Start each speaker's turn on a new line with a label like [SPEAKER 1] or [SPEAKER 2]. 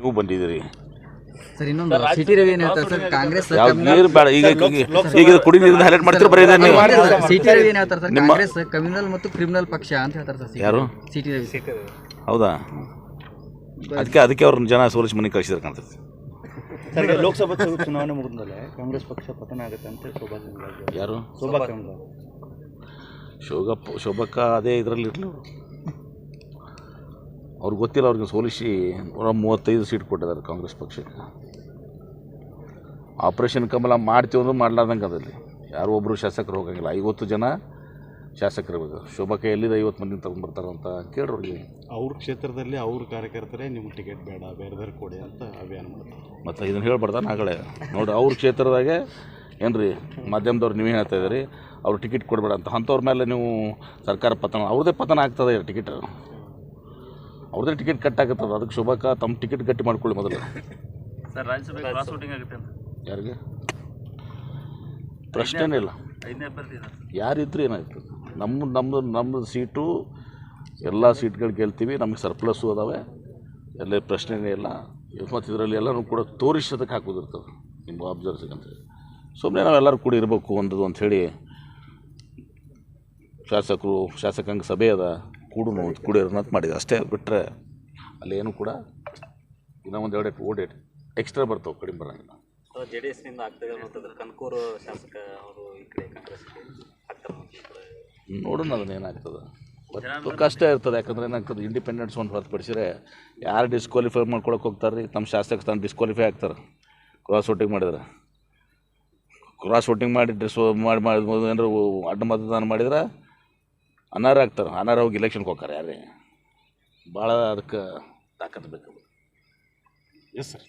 [SPEAKER 1] ಇದಕ್ಕೂ ಬಂದಿದ್ದೀರಿ.
[SPEAKER 2] ಸರ್ ಇನ್ನೊಂದು ಸಿಟಿ ರವಿ ಏನ್ ಹೇಳ್ತಾರೆ? ಸರ್ ಕಾಂಗ್ರೆಸ್
[SPEAKER 1] ಯಾವ ನೀರು ಬೇಡ ಈಗ ಈಗ- ಈಗ ಇದು ಕುಡಿ ಹೈಲೈಟ್ ಮಾಡ್ತೀರಿ ಬರೀ ಇದನ್ನ. ನೀವು
[SPEAKER 2] ಸಿಟಿ ರವಿ ಏನ್ ಹೇಳ್ತಾರೆ? ಸರ್ ಕಾಂಗ್ರೆಸ್ ಕಮ್ಯುನಲ್ ಮತ್ತು ಕ್ರಿಮಿನಲ್ ಪಕ್ಷ ಅಂತ ಹೇಳ್ತಾರೆ ಸರ್
[SPEAKER 1] ಯಾರು?
[SPEAKER 2] ಸಿಟಿ ರವಿ
[SPEAKER 1] ಹೌದಾ? ಅದಕ್ಕೆ ಅದಕ್ಕೆ ಅವ್ರನ್ನ ಜನ ಸೋಲಿಸಿ ಮನೆಗೆ ಕಳಿಸಿದ್ರೆ ಕಾಣ್ತದೆ.
[SPEAKER 3] ಸರ್ ಲೋಕಸಭಾ ಚುನಾವಣೆ ಮುಗಿದ್ಮೇಲೆ ಕಾಂಗ್ರೆಸ್ ಪಕ್ಷ ಪತನ ಆಗುತ್ತೆ ಅಂತ ಶೋಭಾ
[SPEAKER 1] ಯಾರು?
[SPEAKER 3] ಶೋಭಾ
[SPEAKER 1] ಶೋಭಕ್ಕ ಅದೇ ಇದರಲ್ಲಿ ಇರಲಿ ಅವ್ರಿಗೆ ಗೊತ್ತಿಲ್ಲ ಅವ್ರಿಗೆ ಸೋಲಿಸಿ ನೂರ ಮೂವತ್ತೈದು ಸೀಟ್ ಕೊಟ್ಟಿದ್ದಾರೆ ಕಾಂಗ್ರೆಸ್ ಪಕ್ಷಕ್ಕೆ. ಆಪರೇಷನ್ ಕಮಲ ಮಾಡ್ತೀವಿ ಅಂದ್ರೆ ಮಾಡ್ಲಾರ್ದಂಗೆ ಅದಲ್ಲಿ ಯಾರು ಒಬ್ಬರು ಶಾಸಕರು ಹೋಗಂಗಿಲ್ಲ. ಐವತ್ತು ಜನ ಶಾಸಕರು ಶೋಭಕ ಎಲ್ಲಿದೆ ಐವತ್ತು ಮಂದಿ ತಗೊಂಡ್ಬರ್ತಾರಂತ ಕೇಳ್ರಿ
[SPEAKER 3] ಅವ್ರ ಕ್ಷೇತ್ರದಲ್ಲಿ ಅವ್ರ ಕಾರ್ಯಕರ್ತರೇ ನಿಮ್ಗೆ ಟಿಕೆಟ್ ಬೇಡ ಬೇರೆ ಬೇರೆ ಕೊಡಿ ಅಂತ ಅಭಿಯಾನ ಮಾಡ್ತಾರೆ.
[SPEAKER 1] ಮತ್ತು ಇದನ್ನು ಹೇಳ್ಬಾರ್ದ? ನಾಗಳೇ. ನೋಡಿರಿ ಅವ್ರ ಕ್ಷೇತ್ರದಾಗೆ ಏನು ರೀ ಮಾಧ್ಯಮದವ್ರು ನೀವೇ ಹೇಳ್ತಾ ಇದ್ದೀರಿ ಅವ್ರು ಟಿಕೆಟ್ ಕೊಡಬೇಡ ಅಂತ. ಅಂಥವ್ರ ಮೇಲೆ ನೀವು ಸರ್ಕಾರ ಪತನ ಅವ್ರದೇ ಪತನ ಆಗ್ತದೆ ಟಿಕೆಟ್. ಅವ್ರದ್ದೇ ಟಿಕೆಟ್ ಕಟ್ ಆಗತ್ತದ ಅದಕ್ಕೆ ಶೋಭಾಕ ತಮ್ಮ ಟಿಕೆಟ್ ಗಟ್ಟಿ ಮಾಡ್ಕೊಳ್ಳಿ ಮೊದಲು.
[SPEAKER 4] ಸರ್ ರಾಜ್ಯಸಭೆ ಕ್ರಾಸ್ ವೋಟಿಂಗ್ ಆಗುತ್ತೆ ಅಂತ.
[SPEAKER 1] ಯಾರಿಗೆ? ಪ್ರಶ್ನೆನೇ ಇಲ್ಲ.
[SPEAKER 4] ಐದನೇ ಅಭ್ಯರ್ಥಿ ಇದೆ
[SPEAKER 1] ಯಾರಿದ್ರು ಏನಾಯ್ತು? ನಮ್ಮ ನಮ್ಮದು ನಮ್ಮದು ಸೀಟು ಎಲ್ಲ ಸೀಟ್ಗಳು ಗೆಲ್ತೀವಿ ನಮಗೆ ಸರ್ಪ್ಲಸ್ಸು ಅದಾವೆ. ಎಲ್ಲ ಪ್ರಶ್ನೆನೇ ಇಲ್ಲ. ಮತ್ತು ಇದರಲ್ಲಿ ಎಲ್ಲರೂ ಕೂಡ ತೋರಿಸೋದಕ್ಕೆ ಹಾಕೋದಿರ್ತದೆ ನಿಮ್ಮ ಅಬ್ಸರ್ವ್ಸಿಗೆ ಅಂತೇಳಿ ಸುಮ್ಮನೆ ನಾವೆಲ್ಲರೂ ಕೂಡ ಇರಬೇಕು ಒಂದು ಅಂಥೇಳಿ ಶಾಸಕರು ಶಾಸಕಾಂಗ ಸಭೆ ಅದ. ಕೂಡು ಕೂಡಿರೋಣ ಅಂತ ಮಾಡಿದೆ. ಅಷ್ಟೇ ಬಿಟ್ಟರೆ ಅಲ್ಲೇನು ಕೂಡ ಇನ್ನೂ ಒಂದು ಎರಡು ಓಟ್ ಎಕ್ಸ್ಟ್ರಾ ಬರ್ತಾವೆ ಕಡಿಮೆ ಬರೋಂಗಿಲ್ಲ.
[SPEAKER 4] ಜೆ ಡಿ ಎಸ್ನಿಂದ ಆಗ್ತದೆ ಅಂತಂದ್ರೆ ಕನಕೂರು ಶಾಸಕ ಅವರು ಈ ಕಡೆ ಕಾಂಗ್ರೆಸ್ಗೆ
[SPEAKER 1] ನೋಡೋಣ ಅದನ್ನ ಏನಾಗ್ತದೆ. ಕಷ್ಟ ಇರ್ತದೆ ಯಾಕಂದ್ರೆ ಏನಾಗ್ತದೆ ಇಂಡಿಪೆಂಡೆನ್ಸ್ ಒಂದು ಹೊರತುಪಡಿಸಿದ್ರೆ ಯಾರು ಡಿಸ್ಕ್ವಾಲಿಫೈ ಮಾಡ್ಕೊಳಕ್ಕೆ ಹೋಗ್ತಾರೆ ರೀ ತಮ್ಮ ಶಾಸಕ ತಾನು ಡಿಸ್ಕ್ವಾಲಿಫೈ ಆಗ್ತಾರೆ. ಕ್ರಾಸ್ ವೋಟಿಂಗ್ ಮಾಡಿದ್ರೆ. ಕ್ರಾಸ್ ವೋಟಿಂಗ್ ಮಾಡಿ ಡಿಸ್ ಮಾಡಿ ಮಾಡಿ ಏನಾರು ಅಡ್ಡ ಮತದಾನ ಮಾಡಿದ್ರೆ ಅನಾರ ಆಗ್ತಾರೆ ಅನಾರ ಹೋಗಿ ಇಲೆಕ್ಷನ್ಗೆ ಹೋಗ್ತಾರೆ ಯಾರೇ ಭಾಳ ಅದಕ್ಕೆ ತಾಕತ್ತು ಬೇಕು.
[SPEAKER 3] Yes sir